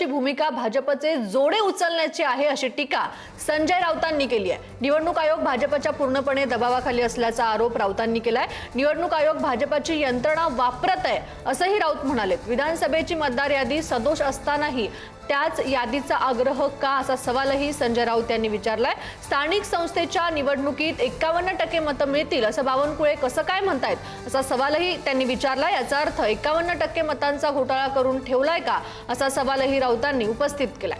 महत्वाची भूमिका भाजपचे जोडे उचलण्याची आहे अशी टीका संजय राऊतांनी केली आहे. निवडणूक आयोग भाजपच्या पूर्णपणे दबावाखाली असल्याचा आरोप राऊतांनी केलाय. निवडणूक आयोग भाजपची यंत्रणा वापरत आहे असंही राऊत म्हणालेत विधानसभेची मतदार यादी सदोष असतानाही त्याच यादीचा आग्रह का असा सवालही संजय राऊत यांनी विचारलाय. स्थानिक संस्थेच्या निवडणुकीत एकावन्न टक्के मतं मिळतील असं बावनकुळे कसं काय म्हणतायत असा सवालही त्यांनी विचारला याचा अर्थ एकावन्न टक्के मतांचा घोटाळा करून ठेवलाय का असा सवालही राऊतांनी उपस्थित केलाय.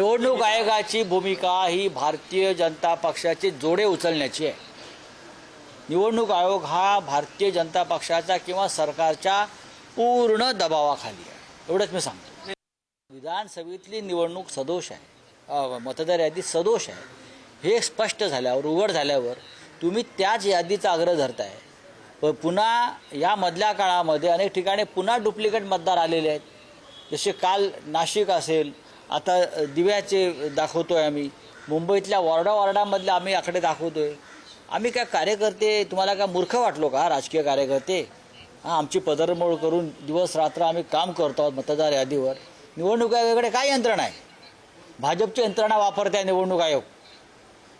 निवडणूक आयोगाची भूमिका ही भारतीय जनता पक्षाचे जोडे उचलण्याची आहे. निवडणूक आयोग हा भारतीय जनता पक्षाचा किंवा सरकारच्या पूर्ण दबावाखाली आहे. एवढंच मी सांगतो. विधानसभेतली निवडणूक सदोष आहे. मतदार यादी सदोष आहे. हे स्पष्ट झाल्यावर उघड झाल्यावर तुम्ही त्याच यादीचा आग्रह धरताय. प पुन्हा या मधल्या काळामध्ये अनेक ठिकाणी पुन्हा डुप्लिकेट मतदार आलेले आहेत. जसे काल नाशिक असेल आता दिव्याचे दाखवतो आहे आम्ही. मुंबईतल्या वॉर्डा वॉर्डामधले आम्ही आकडे दाखवतो आहे आम्ही काय कार्यकर्ते तुम्हाला काय मूर्ख वाटलो का राजकीय कार्यकर्ते? हां आमची पदरमोड करून दिवस रात्र आम्ही काम करतो आहोत मतदार यादीवर. निवडणूक आयोगाकडे काय यंत्रणा आहे? भाजपची यंत्रणा वापरते आहे निवडणूक आयोग.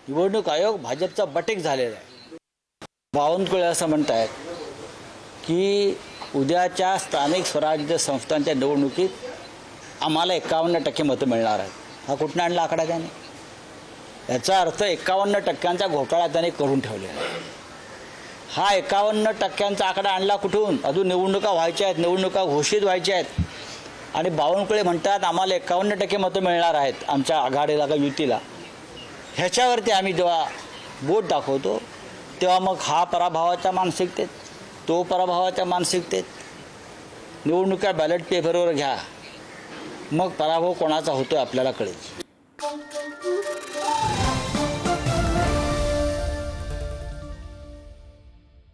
निवडणूक आयोग भाजपचा बटेक झालेला आहे. बावनकुळे असं म्हणतायत की उद्याच्या स्थानिक स्वराज्य संस्थांच्या निवडणुकीत आम्हाला एकावन्न टक्के मतं मिळणार आहेत. हा कुठनं आणला आकडा त्याने? याचा अर्थ एकावन्न टक्क्यांचा घोटाळा त्याने करून ठेवलेला आहे. हा एकावन्न टक्क्यांचा आकडा आणला कुठून? अजून निवडणुका व्हायच्या आहेत निवडणुका घोषित व्हायच्या आहेत. आणि बावनकुळे म्हणतात आम्हाला एकावन्न टक्के मतं मिळणार आहेत आमच्या आघाडीला का युतीला. ह्याच्यावरती आम्ही जेव्हा बोट दाखवतो तेव्हा मग हा पराभवाच्या मानसिकतेत तो पराभवाच्या मानसिकतेत. निवडणुका बॅलेट पेपरवर घ्या. मग पराभव कोणाचा होतो आपल्याला कळेल.